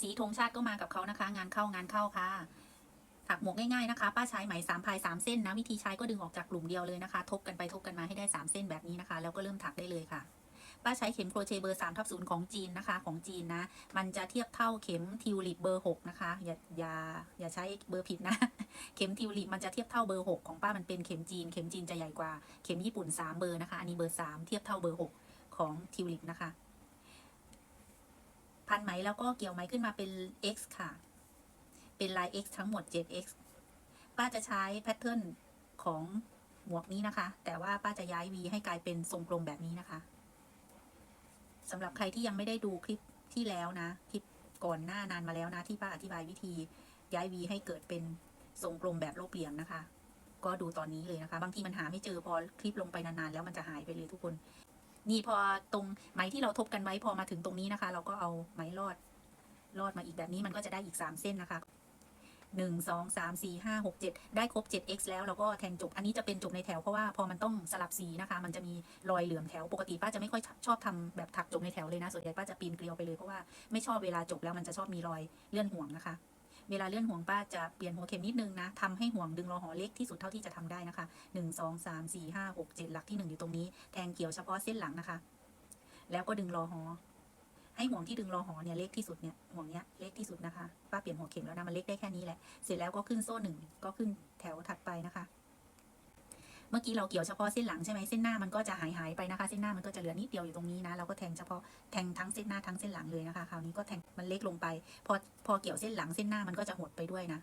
สีธงชาติก็มากับเขานะคะ งานเข้างานเข้าค่ะ ถักหมวกง่ายๆนะคะ ป้าใช้ไหมสามพายสามเส้นนะ วิธีใช้ก็ดึงออกจากกลุ่มเดียวเลยนะคะ ทบกันไปทบกันมาให้ได้สามเส้นแบบนี้นะคะ แล้วก็เริ่มถักได้เลยค่ะ ป้าใช้เข็มโครเชต์เบอร์3ทับศูนย์ของจีนนะคะ ของจีนนะ มันจะเทียบเท่าเข็มทิวลิปเบอร์6นะคะ อย่าอย่าอย่าใช้เบอร์ผิดนะ เข็มทิวลิปมันจะเทียบเท่าเบอร์6ของป้ามันเป็นเข็มจีน เข็มจีนจะใหญ่กว่า เข็มญี่ปุ่น3เบอร์นะคะ อันนี้เบอร์3เทียบเท่าเบอร์6ของทิวลิปนะคะ พันไหมแล้วก็เกี่ยวไหมขึ้นมาเป็น X ค่ะ เป็นลาย X ทั้งหมด 7X ป้าจะใช้แพทเทิร์นของหมวกนี้นะคะ แต่ว่าป้าจะย้าย V ให้กลายเป็นทรงกลมแบบนี้นะคะสำหรับใครที่ยังไม่ได้ดูคลิปที่แล้วนะ คลิปก่อนหน้านานมาแล้วนะที่ป้าอธิบายวิธีย้ายวีให้เกิดเป็นทรงกลมแบบโลกเหลี่ยมนะคะ ก็ดูตอนนี้เลยนะคะ บางทีมันหาไม่เจอพอคลิปลงไปนานๆแล้วมันจะหายไปเลยทุกคน นี่พอตรงไหมที่เราทบกันไว้พอมาถึงตรงนี้นะคะ เราก็เอาไหมลอดลอดมาอีกแบบนี้มันก็จะได้อีก 3 เส้นนะคะหนึ่งสองสามสี่ห้าหกเจ็ดได้ครบ 7x แล้วเราก็แทงจบ อันนี้จะเป็นจบในแถวเพราะว่าพอมันต้องสลับสีนะคะ มันจะมีรอยเหลื่อมแถว ปกติป้าจะไม่ค่อยชอบทำแบบถักจบในแถวเลยนะ ส่วนใหญ่ป้าจะปีนเกลียวไปเลยเพราะว่าไม่ชอบเวลาจบแล้วมันจะชอบมีรอยเลื่อนห่วงนะคะ เวลาเลื่อนห่วงป้าจะเปลี่ยนหัวเข็มนิดนึงนะทำให้ห่วงดึงรอหอเล็กที่สุดเท่าที่จะทำได้นะคะหนึ่งสองสามสี่ห้าหกเจ็ดหลักที่หนึ่งอยู่ตรงนี้ แทงเกี่ยวเฉพาะเส้นหลังนะคะ แล้วก็ดึงรอหอ ให้ห่วงที่ดึงรอหอเนี่ยเล็กที่สุดเนี่ยห่วงเนี้ยเล็กที่สุดนะคะ ป้าเปลี่ยนหัวเข็มแล้วนะมันเล็กได้แค่นี้แหละ เสร็จแล้วก็ขึ้นโซ่หนึ่งก็ขึ้นแถวถัดไปนะคะ เมื่อกี้เราเกี่ยวเฉพาะเส้นหลังใช่ไหมเส้นหน้ามันก็จะหายหายไปนะคะ เส้นหน้ามันก็จะเหลือนิดเดียวอยู่ตรงนี้นะ เราก็แทงเฉพาะแทงทั้งเส้นหน้าทั้งเส้นหลังเลยนะคะ คราวนี้ก็แทงมันเล็กลงไป พอพอเกี่ยวเส้นหลังเส้นหน้ามันก็จะหดไปด้วยนะ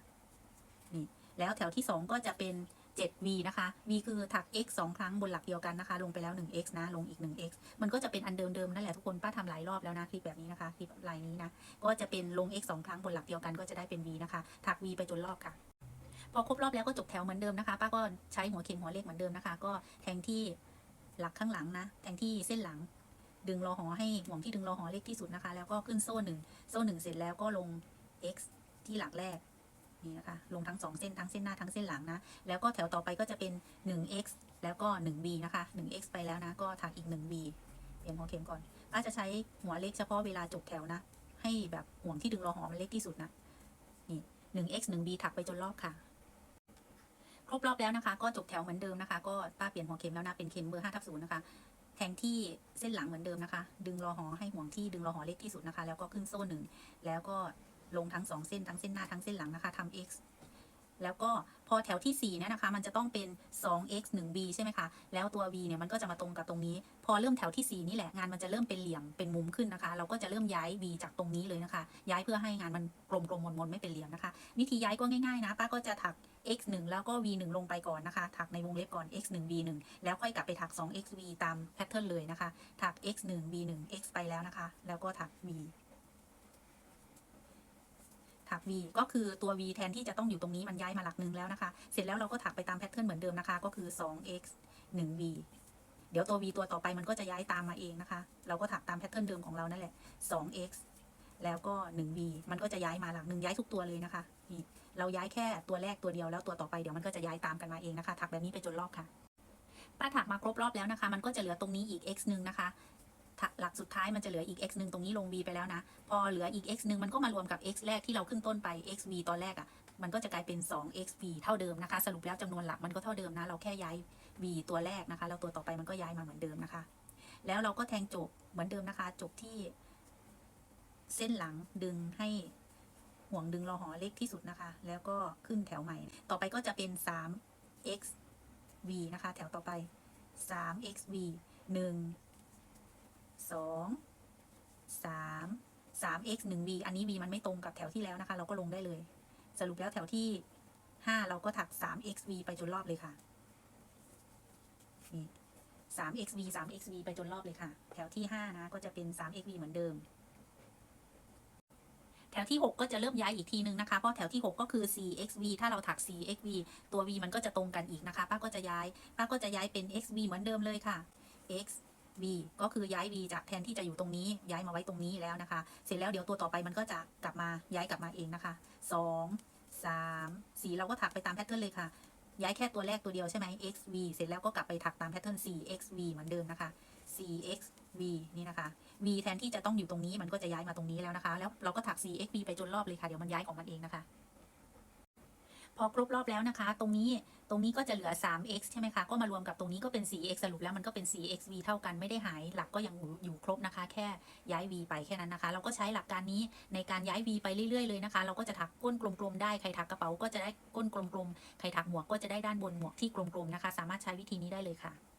นี่ แล้วแถวที่สองก็จะเป็น 7v นะคะ v คือถัก x สองครั้งบนหลักเดียวกันนะคะ ลงไปแล้ว 1x นะ ลงอีก 1x มันก็จะเป็นอันเดิมๆนั่นแหละทุกคนป้าทำหลายรอบแล้วนะคลิปแบบนี้นะคะคลิปลายนี้นะ ก็จะเป็นลง x สองครั้งบนหลักเดียวกันก็จะได้เป็น v นะคะ ถัก v ไปจนรอบค่ะ พอครบรอบแล้วก็จบแถวเหมือนเดิมนะคะ ป้าก็ใช้หัวเข็มหัวเลขเหมือนเดิมนะคะ ก็แทงที่หลักข้างหลังนะ แทงที่เส้นหลัง ดึงรอหอให้ห่วงที่ดึงรอหอเลขที่สุดนะคะ แล้วก็ขึ้นโซ่หนึ่งโซ่หนึ่งเสร็จแล้วก็ลง x ที่หลักแรกนี่นะคะลงทั้งสองเส้นทั้งเส้นหน้าทั้งเส้นหลังนะ แล้วก็แถวต่อไปก็จะเป็น 1x แล้วก็ 1b นะคะ 1x ไปแล้วนะ ก็ถักอีก 1b เปลี่ยนหัวเข็มก่อนป้าจะใช้หัวเล็กเฉพาะเวลาจบแถวนะ ให้แบบห่วงที่ดึงรอหอมันเล็กที่สุดนะ นี่ 1x 1b ถักไปจนรอบค่ะ บรอบแล้วนะคะ ก็จบแถวเหมือนเดิมนะคะ ก็ป้าเปลี่ยนหัวเข็มแล้วนะเป็นเข็มเบอร์ห้าทับศูนะคะแทงที่เส้นหลังเหมือนเดิมนะคะ ดึงรอหอให้ห่วงที่ดึงรอหอเล็กที่สุดนะคะ แล้วก็ขึ้นโซ่หนึ่งแล้วก็ลงทั้งสองเส้นทั้งเส้นหน้าทั้งเส้นหลังนะคะทำ x แล้วก็พอแถวที่4เนี่ยนะคะ มันจะต้องเป็น 2x 1b ใช่ไหมคะ แล้วตัว v เนี่ยมันก็จะมาตรงกับตรงนี้ พอเริ่มแถวที่ 4 นี่แหละ งานมันจะเริ่มเป็นเหลี่ยม เป็นมุมขึ้นนะคะ เราก็จะเริ่มย้าย v จากตรงนี้เลยนะคะ ย้ายเพื่อให้งานมันกลมกลมมนมนๆไม่เป็นเหลี่ยมนะคะ วิธีย้ายก็ง่ายๆนะ ป้าก็จะถัก x 1แล้วก็ v 1ลงไปก่อนนะคะ ถักในวงเล็บก่อน x 1 v 1แล้วค่อยกลับไปถัก 2 x v ตามแพทเทิร์นเลยนะคะ ถัก x 1 v 1 x ไปแล้วนะคะ แล้วก็ถัก v ถัก v ก็คือตัว v แทนที่จะต้องอยู่ตรงนี้มันย้ายมาหลักหนึ่งแล้วนะคะ เสร็จแล้วเราก็ถักไปตามแพทเทิร์นเหมือนเดิมนะคะ ก็คือ 2x 1v เดี๋ยวตัว v ตัวต่อไปมันก็จะย้ายตามมาเองนะคะ เราก็ถักตามแพทเทิร์นเดิมของเรานั่นแหละ 2x แล้วก็ 1v มันก็จะย้ายมาหลักหนึ่งย้ายทุกตัวเลยนะคะนี่เราย้ายแค่ตัวแรกตัวเดียวแล้วตัวต่อไปเดี๋ยวมันก็จะย้ายตามกันมาเองนะคะ ถักแบบนี้ไปจนรอบค่ะป้าถักมาครบรอบแล้วนะคะ มันก็จะเหลือตรงนี้อีก x หนึ่งนะคะ หลักสุดท้ายมันจะเหลืออีก x หนึ่งตรงนี้ลง v ไปแล้วนะ พอเหลืออีก x หนึ่งมันก็มารวมกับ x แรกที่เราขึ้นต้นไป xv ตอนแรกอะ่ะ มันก็จะกลายเป็น 2xv เท่าเดิมนะคะ สรุปแล้วจำนวนหลักมันก็เท่าเดิมนะ เราแค่ย้าย v ตัวแรกนะคะ แล้วตัวต่อไปมันก็ย้ายมาเหมือนเดิมนะคะ แล้วเราก็แทงจบเหมือนเดิมนะคะ จบที่ เส้นหลังดึงให้ห่วงดึงรอหอเล็กที่สุดนะคะ แล้วก็ขึ้นแถวใหม่ ต่อไปก็จะเป็น3 x v นะคะ แถวต่อไป3 x v 1 2 3 3 x 1 v อันนี้ v มันไม่ตรงกับแถวที่แล้วนะคะ เราก็ลงได้เลย สรุปแล้วแถวที่ 5 เราก็ถัก3 x v ไปจนรอบเลยค่ะนี่3 x v 3 x v ไปจนรอบเลยค่ะ แถวที่ 5 นะ ก็จะเป็น3 x v เหมือนเดิม แถวที่ 6 ก็จะเริ่มย้ายอีกทีนึงนะคะ เพราะแถวที่ 6 ก็คือ 4xv ถ้าเราถัก 4xv ตัว v มันก็จะตรงกันอีกนะคะ ป้าก็จะย้าย ป้าก็จะย้ายเป็น xv เหมือนเดิมเลยค่ะ x v ก็คือย้าย v จากแทนที่จะอยู่ตรงนี้ย้ายมาไว้ตรงนี้แล้วนะคะ เสร็จแล้วเดี๋ยวตัวต่อไปมันก็จะกลับมาย้ายกลับมาเองนะคะ 2 3 4 เราก็ถักไปตามแพทเทิร์นเลยค่ะ ย้ายแค่ตัวแรกตัวเดียวใช่ไหม xv เสร็จแล้วก็กลับไปถักตามแพทเทิร์น 4xv เหมือนเดิมนะคะ 4xv นี่นะคะ v แทนที่จะต้องอยู่ตรงนี้มันก็จะย้ายมาตรงนี้แล้วนะคะ แล้วเราก็ถัก 4x v ไปจนรอบเลยค่ะเดี๋ยวมันย้ายของมันเองนะคะ พอครบรอบแล้วนะคะ ตรงนี้ตรงนี้ก็จะเหลือ 3x ใช่ไหมคะ ก็มารวมกับตรงนี้ก็เป็น 4x สรุปแล้วมันก็เป็น 4x v เท่ากันไม่ได้หาย หลักก็ยังอยู่ครบนะคะ แค่ย้าย v ไปแค่นั้นนะคะ เราก็ใช้หลักการนี้ในการย้าย v ไปเรื่อยๆเลยนะคะ เราก็จะถักก้นกลมๆได้ ใครถักกระเป๋าก็จะได้ก้นกลมๆ ใครถักหมวกก็จะได้ด้านบนหมวกที่กลมๆนะคะ สามารถใช้วิธีนี้ได้เลยค่ะ